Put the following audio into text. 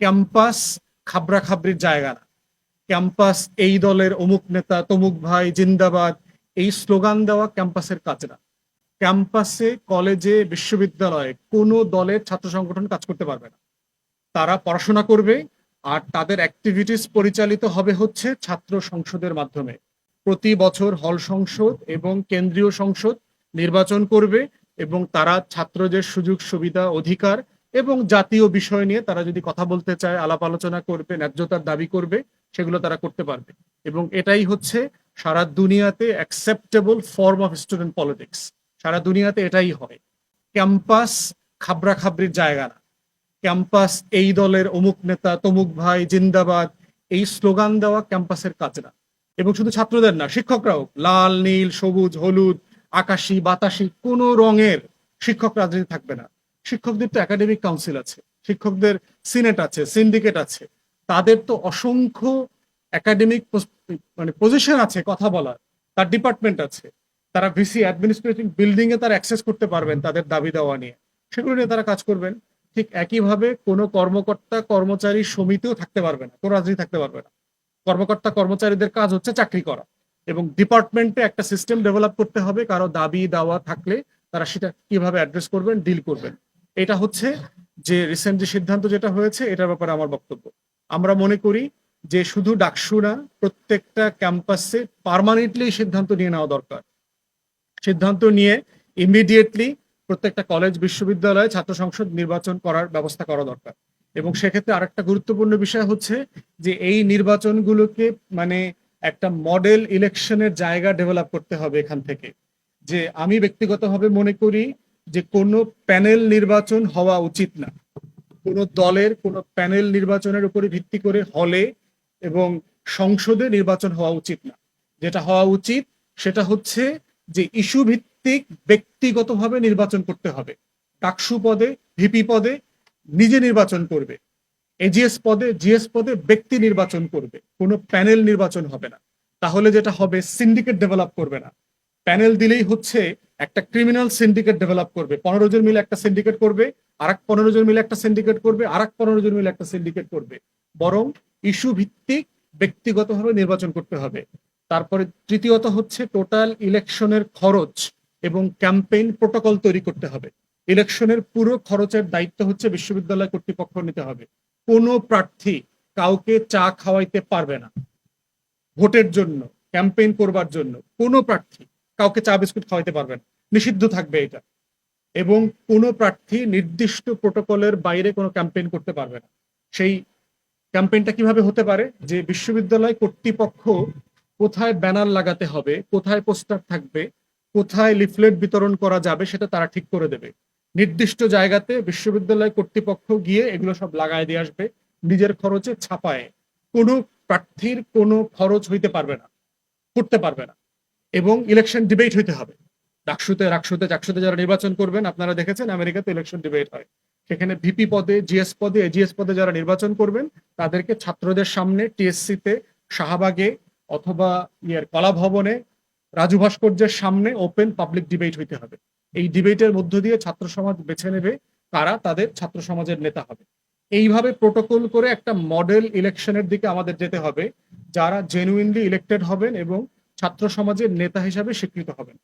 Campus খাবরাখাবরির জায়গা না। Campus এই দলের অমুক নেতা, তমুক ভাই, জিন্দাবাদ, এই স্লোগান দেওয়া ক্যাম্পাসের কাজ না। ক্যাম্পাসে, কলেজে, বিশ্ববিদ্যালয়ে কোনো দলের ছাত্র সংগঠন কাজ করতে পারবে না। তারা পড়াশোনা করবে আর তাদের অ্যাক্টিভিটিস পরিচালিত হবে হচ্ছে ছাত্র সংসদের মাধ্যমে। প্রতি বছর হল সংসদ এবং কেন্দ্রীয় সংসদ নির্বাচন করবে এবং তারা ছাত্রদের সুযোগ, সুবিধা, অধিকার এবং জাতীয় বিষয় নিয়ে তারা যদি কথা বলতে চায়, আলাপ আলোচনা করবে, ন্যায্যতার দাবি করবে, সেগুলো তারা করতে পারবে। এবং এটাই হচ্ছে সারা দুনিয়াতে acceptable form of student politics সারা দুনিয়াতে এটাই হয়। ক্যাম্পাস খাবরাখাবরির জায়গা না। ক্যাম্পাস এই দলের অমুক নেতা, তমুক ভাই, জিন্দাবাদ, এই স্লোগান দেওয়া ক্যাম্পাসের কাজ না। এবং শুধু ছাত্রদের না, শিক্ষকরাও, লাল, নীল, সবুজ, হলুদ, আকাশি, বাতাসি, কোনো রঙের শিক্ষক রাজনীতি থাকবে না। শিক্ষকদের তো একাডেমিক কাউন্সিল আছে, শিক্ষকদের সিনেট আছে সিন্ডিকেট আছে, তাদের তো অসংখ্য একাডেমিক মানে পজিশন আছে কথা বলার, তার ডিপার্টমেন্ট আছে, তারা ভিসি অ্যাডমিনিস্ট্রেটিভ বিল্ডিং এ তারা অ্যাক্সেস করতে পারবেন তাদের দাবি দেওয়া নিয়ে, সেগুলো নিয়ে তারা কাজ করবেন, ঠিক একইভাবে কোনো কর্মকর্তা, কর্মচারী সমিতিও থাকতে পারবে না, কোনো রাজনীতি থাকতে পারবে না, কর্মকর্তা, কর্মচারীদের কাজ হচ্ছে চাকরি করা, এবং ডিপার্টমেন্টে একটা সিস্টেম ডেভেলপ করতে হবে, কারও দাবি দাওয়া থাকলে তারা সেটা কীভাবে অ্যাড্রেস করবেন ডিল করবেন এটা হচ্ছে যে রিসেন্ট যে সিদ্ধান্ত যেটা হয়েছে, এটার ব্যাপারে আমার বক্তব্য। আমরা মনে করি যে শুধু ডাকসু না, প্রত্যেকটা ক্যাম্পাসে পার্মানেন্টলি সিদ্ধান্ত নিয়ে নেওয়া দরকার। সিদ্ধান্ত নিয়ে ইমিডিয়েটলি প্রত্যেকটা কলেজ বিশ্ববিদ্যালয়ে ছাত্র সংসদ নির্বাচন করার ব্যবস্থা করা দরকার। এবং সেক্ষেত্রে আরেকটা গুরুত্বপূর্ণ বিষয় হচ্ছে যে এই নির্বাচনগুলোকে মানে একটা মডেল ইলেকশনের জায়গা ডেভেলপ করতে হবে এখান থেকে। যে আমি ব্যক্তিগতভাবে মনে করি যে কোনো প্যানেল নির্বাচন হওয়া উচিত না। কোনো দলের কোনো প্যানেল নির্বাচনের উপরে ভিত্তি করে হলে এবং সংসদে নির্বাচন হওয়া উচিত না। যেটা হওয়া উচিত সেটা হচ্ছে যে ইস্যু ভিত্তিক ব্যক্তিগতভাবে নির্বাচন করতে হবে। টাকসু পদে, ভিপি পদে নিজে নির্বাচন করবে। এজিএস পদে জিএস পদে ব্যক্তি নির্বাচন করবে। কোনো প্যানেল নির্বাচন হবে না। তাহলে যেটা হবে, সিন্ডিকেট ডেভেলপ করবে না। প্যানেল দিলেই হচ্ছে একটা ক্রিমিনাল সিন্ডিকেট ডেভেলপ করবে। পনেরো জন মিলে একটা সিন্ডিকেট করবে আর এক পনেরো জন মিলে একটা সিন্ডিকেট করবে আর এক পনেরো জন মিলে একটা সিন্ডিকেট করবে। বরং ইস্যু ভিত্তিক ব্যক্তিগতভাবে নির্বাচন করতে হবে। তারপরে তৃতীয়ত হচ্ছে টোটাল ইলেকশনের খরচ এবং ক্যাম্পেইন প্রোটোকল তৈরি করতে হবে। ইলেকশনের পুরো খরচের দায়িত্ব হচ্ছে বিশ্ববিদ্যালয় কর্তৃপক্ষ নিতে হবে। কোনো প্রার্থী কাউকে চা খাওয়াইতে পারবে না। ভোটের জন্য ক্যাম্পেইন করবার জন্য। কোনো প্রার্থী কাউকে চা বিস্কুট খাওয়াইতে পারবেন। নিষিদ্ধ থাকবে এটা। এবং কোনো প্রার্থী নির্দিষ্ট প্রোটোকলের বাইরে কোনো ক্যাম্পেইন করতে পারবে না। সেই ক্যাম্পেইনটা কীভাবে হতে পারে? যে বিশ্ববিদ্যালয় কর্তৃপক্ষ কোথায় ব্যানার লাগাতে হবে, কোথায় পোস্টার থাকবে, কোথায় লিফলেট বিতরণ করা যাবে, সেটা তারা ঠিক করে দেবে। নির্দিষ্ট জায়গাতে বিশ্ববিদ্যালয় কর্তৃপক্ষ গিয়ে এগুলো সব লাগায় দিয়ে আসবে, নিজের খরচে ছাপায়। কোনো প্রার্থীর কোনো খরচ হইতে পারবে না, করতে পারবে না। এবং ইলেকশন ডিবেট হইতে হবে। ডাকসুতে, রাকসুতে, চাকসুতে যারা নির্বাচন করবেন, আপনারা দেখেছেন আমেরিকাতে ইলেকশন ডিবেট হয়। সেখানে ভিপি পদে, জিএস পদে, এজিএস পদে যারা নির্বাচন করবেন, তাদেরকে ছাত্রদের সামনে টিএসসিতে, শাহবাগে অথবা ইয়ের কলা ভবনে রাজু ভাস্কর্যের সামনে ওপেন পাবলিক ডিবেট হইতে হবে। এই ডিবেটের মধ্য দিয়ে ছাত্র সমাজ বেছে নেবে কারা তাদের ছাত্র সমাজের নেতা হবে। এইভাবে প্রোটোকল করে একটা মডেল ইলেকশনের দিকে আমাদের যেতে হবে, যারা জেনুইনলি ইলেক্টেড হবেন এবং ছাত্র সমাজের নেতা হিসাবে স্বীকৃত হবেন।